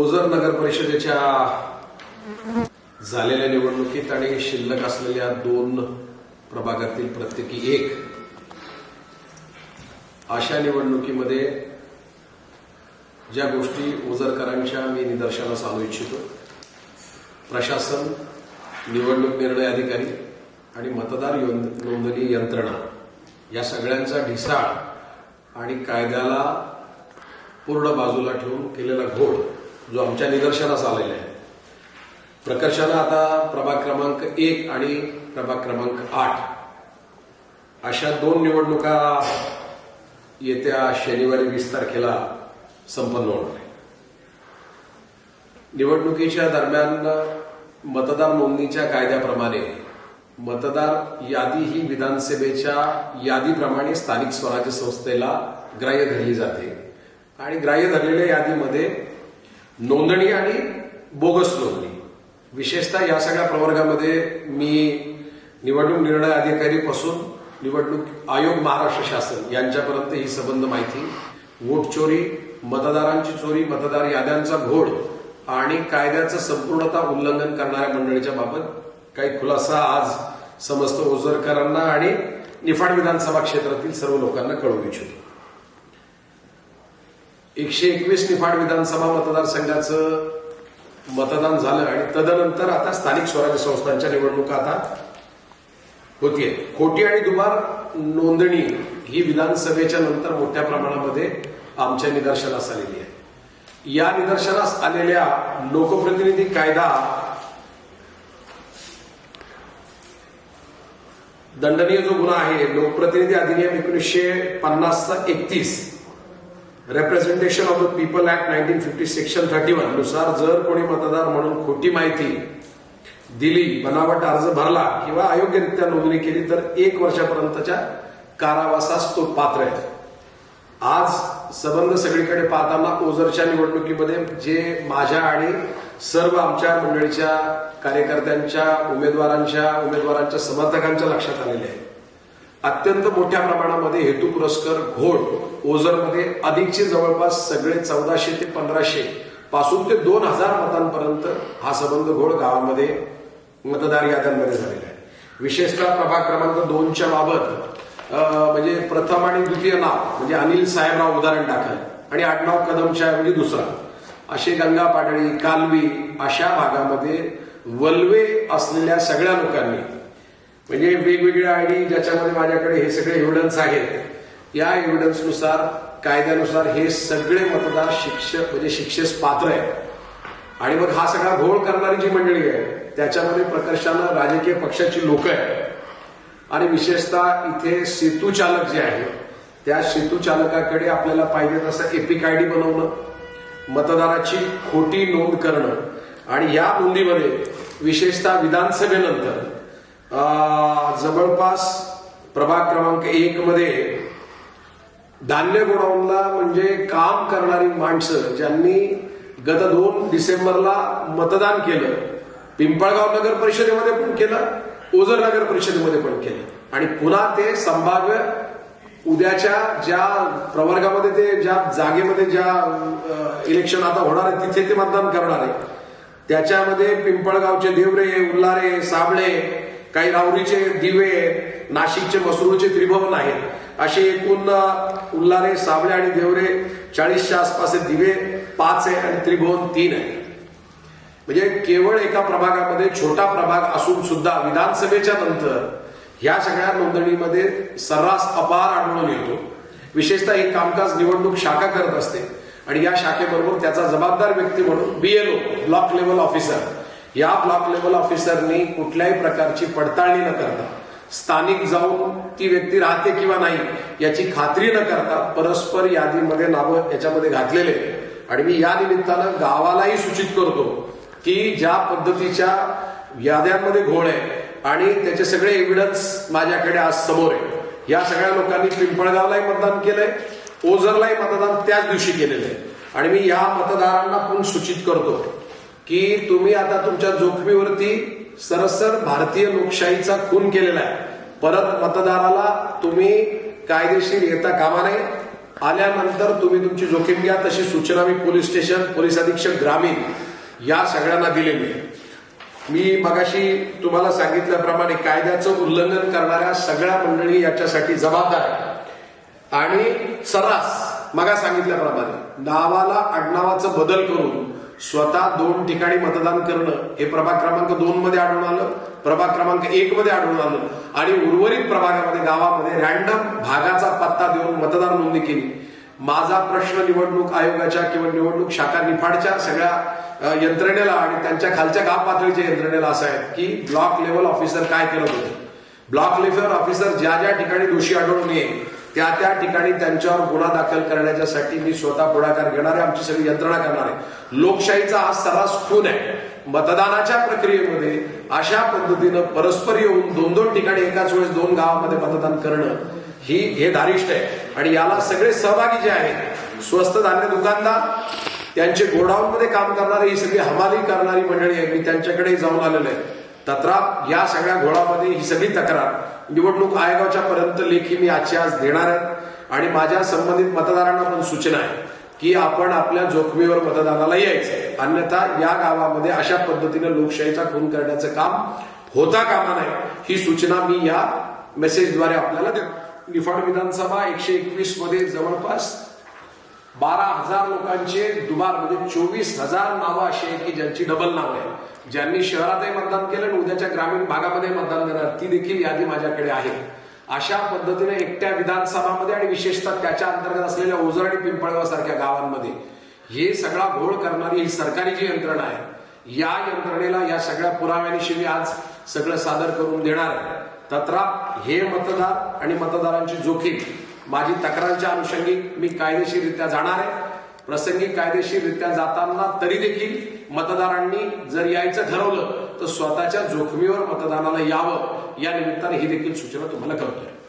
ओझर नगर परिषदेच्या झालेल्या निवडणुकीत आणि शिल्लक असलेल्या दोन प्रभागातील प्रत्येकी एक अशा निवडणुकीमध्ये ज्या गोष्टी ओझरकरांच्या मी निदर्शनास आणू इच्छितो. प्रशासन निवडणूक निर्णय अधिकारी आणि मतदार नोंदणी यंत्रणा या सगळ्यांचा ढिसाळ आणि कायद्याला पूर्ण बाजूला ठेवून केलेला घोड जो आमच्या निदर्शनास आलेला आहे. प्रकर्षानं आता प्रभाग क्रमांक एक आणि प्रभाग क्रमांक आठ. अशा दोन निवडणुका येत्या शनिवारी वीस तारखेला संपन्न होणार आहे निवडणुकीच्या दरम्यान मतदार नोंदणीच्या कायद्याप्रमाणे मतदार यादी ही विधानसभेच्या यादीप्रमाणे स्थानिक स्वराज्य संस्थेला ग्राह्य धरली जाते. आणि ग्राह्य धरलेल्या यादीमध्ये नोंदणी आणि बोगस नोंदणी. विशेषतः या सगळ्या प्रवर्गामध्ये मी निवडणूक निर्णय अधिकारीपासून निवडणूक आयोग महाराष्ट्र शासन यांच्यापर्यंत ही संबंध माहिती वोट चोरी मतदारांची चोरी मतदार याद्यांचा घोड आणि कायद्याचं संपूर्णता उल्लंघन करणाऱ्या मंडळीच्या बाबत काही खुलासा आज समस्त ओझरकरांना आणि निफाड विधानसभा क्षेत्रातील सर्व लोकांना कळवू इच्छितो. एकशे एकवीस निफाड विधानसभा मतदारसंघाचं मतदान झालं आणि तदनंतर आता स्थानिक स्वराज्य संस्थांच्या निवडणुका आता होतीये. खोटी आणि दुबार नोंदणी ही विधानसभेच्या नंतर मोठ्या प्रमाणामध्ये आमच्या निदर्शनास आलेली आहे. या निदर्शनास आलेल्या लोकप्रतिनिधी कायदा दंडनीय जो गुन्हा आहे लोकप्रतिनिधी अधिनियम एकोणीसशे पन्नासचा एकतीस representation of the people act nineteen fifty section thirty वननुसार जर कोणी मतदार म्हणून खोटी माहिती दिली बनावट अर्ज भरला किंवा अयोग्यरित्या नोंदणी केली तर एक वर्षापर्यंतच्या कारावासास तो पात्र आहे. आज संबंध सगळीकडे पाहताना ओझरच्या निवडणुकीमध्ये जे माझ्या आणि सर्व आमच्या मंडळीच्या कार्यकर्त्यांच्या उमेदवारांच्या उमेदवारांच्या समर्थकांच्या लक्षात आलेले आहे. अत्यंत मोठ्या प्रमाणामध्ये हेतू पुरस्कर घोड ओझरमध्ये अधिकचे जवळपास सगळे चौदाशे ते पंधराशे पासून ते दोन हजार मतांपर्यंत हा संबंध घोड गावामध्ये मतदार याद्यांमध्ये झालेला आहे. विशेषतः प्रभाग क्रमांक दोनच्या बाबत म्हणजे प्रथम आणि द्वितीय नाव म्हणजे अनिल साहेबराव उदाहरण टाकल आणि आडनाव कदमच्या म्हणजे दुसरा. असे गंगा पाटळी कालवी अशा भागामध्ये वल्वे असलेल्या सगळ्या लोकांनी म्हणजे वेगवेगळ्या आयडी ज्याच्यामध्ये माझ्याकडे हे सगळे एव्हिडन्स आहेत. या एव्हिडन्सनुसार कायद्यानुसार हे सगळे मतदार शिक्षक म्हणजे शिक्षेस पात्र आहे आणि मग हा सगळा घोळ करणारी जी मंडळी आहे त्याच्यामध्ये प्रकर्षानं राजकीय पक्षाची लोक आहेत. आणि विशेषतः इथे सेतू चालक जे आहे त्या सेतू चालकाकडे आपल्याला पाहिजे तसं एपिक आयडी बनवणं मतदाराची खोटी नोंद करणं आणि या नोंदीमध्ये विशेषतः विधानसभेनंतर जवळपास प्रभाग क्रमांक एक मध्ये धान्य गोडाऊनला म्हणजे काम करणारी माणसं ज्यांनी गत दोन डिसेंबरला मतदान केलं पिंपळगाव नगर परिषदेमध्ये पण केलं ओझर नगर परिषदेमध्ये पण केलं. आणि पुन्हा ते संभाव्य उद्याच्या ज्या प्रवर्गामध्ये ते ज्या जागेमध्ये ज्या इलेक्शन आता होणार आहे तिथे ते मतदान करणार आहे. त्याच्यामध्ये पिंपळगावचे देवरे उल्लारे साबळे काही राऊरीचे दिवे नाशिकचे मसरूळचे त्रिभवन आहेत. असे एकूण उल्हारे साबळे आणि देवरे चाळीसच्या आसपास दिवे पाच आहे आणि त्रिभुवन तीन आहे म्हणजे केवळ एका प्रभागामध्ये छोटा प्रभाग असून सुद्धा विधानसभेच्या नंतर ह्या सगळ्या नोंदणीमध्ये सर्रास अपार आढळून येतो. विशेषतः ही कामकाज निवडणूक शाखा करत असते. आणि या शाखेबरोबर त्याचा जबाबदार व्यक्ती म्हणून बीएलओ ब्लॉक लेवल ऑफिसर. या ब्लॉक लेवल ऑफिसरनी कुठल्याही प्रकारची पडताळणी न करता स्थानिक जाऊन ती व्यक्ती राहते किंवा नाही याची खात्री न करता परस्पर यादीमध्ये नावं याच्यामध्ये घातलेले. आणि मी या निमित्तानं गावालाही सूचित करतो की ज्या पद्धतीच्या याद्यांमध्ये घोळ आहे आणि त्याचे सगळे एव्हिडन्स माझ्याकडे आज समोर आहे. या सगळ्या लोकांनी पिंपळगावलाही मतदान केलंय ओझरलाही मतदान त्याच दिवशी केलेलं आहे. आणि मी या मतदारांना पण सूचित करतो की तुम्ही आता तुमच्या जोखमीवरती सरसर भारतीय लोकशाहीचा खून केलेला आहे. परत मतदाराला तुम्ही कायदेशीर येता कामा नये. आल्यानंतर तुम्ही तुमची जोखीम घ्या तशी सूचना मी पोलीस स्टेशन पोलीस अधीक्षक ग्रामीण या सगळ्यांना दिलेली आहे. मी मगाशी तुम्हाला सांगितल्याप्रमाणे कायद्याचं उल्लंघन करणाऱ्या सगळ्या मंडळी याच्यासाठी जबाबदार आहे. आणि सर्रास मगा सांगितल्याप्रमाणे नावाला आडनावाचं बदल करून स्वतः दोन ठिकाणी मतदान करणं हे प्रभाग क्रमांक दोन मध्ये आढळून आलं प्रभाग क्रमांक एक मध्ये आढळून आलं. आणि उर्वरित प्रभागामध्ये गावामध्ये रॅन्डम भागाचा पत्ता देऊन मतदान नोंदणी केली. माझा प्रश्न निवडणूक आयोगाच्या किंवा निवडणूक शाखा निफाडच्या सगळ्या यंत्रणेला आणि त्यांच्या खालच्या गाव पातळीच्या यंत्रणेला असं आहे की ब्लॉक लेवल ऑफिसर काय करत होते? ब्लॉक लेव्हल ऑफिसर ज्या ज्या ठिकाणी दोषी आढळून येईल त्या त्या ठिकाणी त्यांच्यावर गुन्हा दाखल करण्याच्यासाठी मी स्वतः पुढाकार घेणार आहे आमची सगळी यंत्रणा करणार आहे. लोकशाहीचा हा सर्रास खून आहे. मतदानाच्या प्रक्रियेमध्ये अशा पद्धतीनं परस्पर येऊन दोन दोन ठिकाणी एकाच वेळेस दोन गावामध्ये मतदान करणं ही हे धारिष्ट आहे. आणि याला सगळे सहभागी जे आहेत स्वस्त धान्य दुकानदार त्यांचे गोडाऊन मध्ये काम करणारी ही सगळी हमाली करणारी मंडळी आहे. मी त्यांच्याकडे जाऊन आलेलो आहे. तत्रात या सगळ्या घोळामध्ये ही सगळी तक्रार निवडणूक आयोगाच्या पर्यंत लेखी मी आजची आज देणार आहे. आणि माझ्या संबंधित मतदारांना पण सूचना आहे की आपण आपल्या जोखमीवर मतदानाला यायचं अन्यथा या गावामध्ये अशा पद्धतीने लोकशाहीचा खून करण्याचं काम होता कामा नाही ही सूचना मी या मेसेजद्वारे आपल्याला देतो निफाड विधानसभा एकशे एकवीसमध्ये जवळपास बारा हजार लोकांचे दुबार म्हणजे चोवीस हजार नावं अशी आहेत की ज्यांची डबल नावं आहेत. ज्यांनी शहरातही मतदान केलं आणि उद्याच्या ग्रामीण भागामध्ये मतदान देणार ती देखील यादी माझ्याकडे आहे. अशा पद्धतीने एकट्या विधानसभामध्ये आणि विशेषतः त्याच्या अंतर्गत असलेल्या ओझर आणि पिंपळगाव सारख्या गावांमध्ये हे सगळा घोळ करणारी ही सरकारी जी यंत्रणा आहे या यंत्रणेला या सगळ्या पुराव्यानिशी मी आज सगळं सादर करून देणार आहे. तत्रा हे मतदार आणि मतदारांची जोखीम माझी तक्रारच्या अनुषंगी मी कायदेशीररित्या जाणार आहे. प्रसंगी कायदेशीररित्या जाताना तरी देखील मतदारांनी जर यायचं ठरवलं तर स्वतःच्या जोखमीवर मतदानाला यावं. या निमित्ताने ही देखील सूचना तुम्हाला करतोय.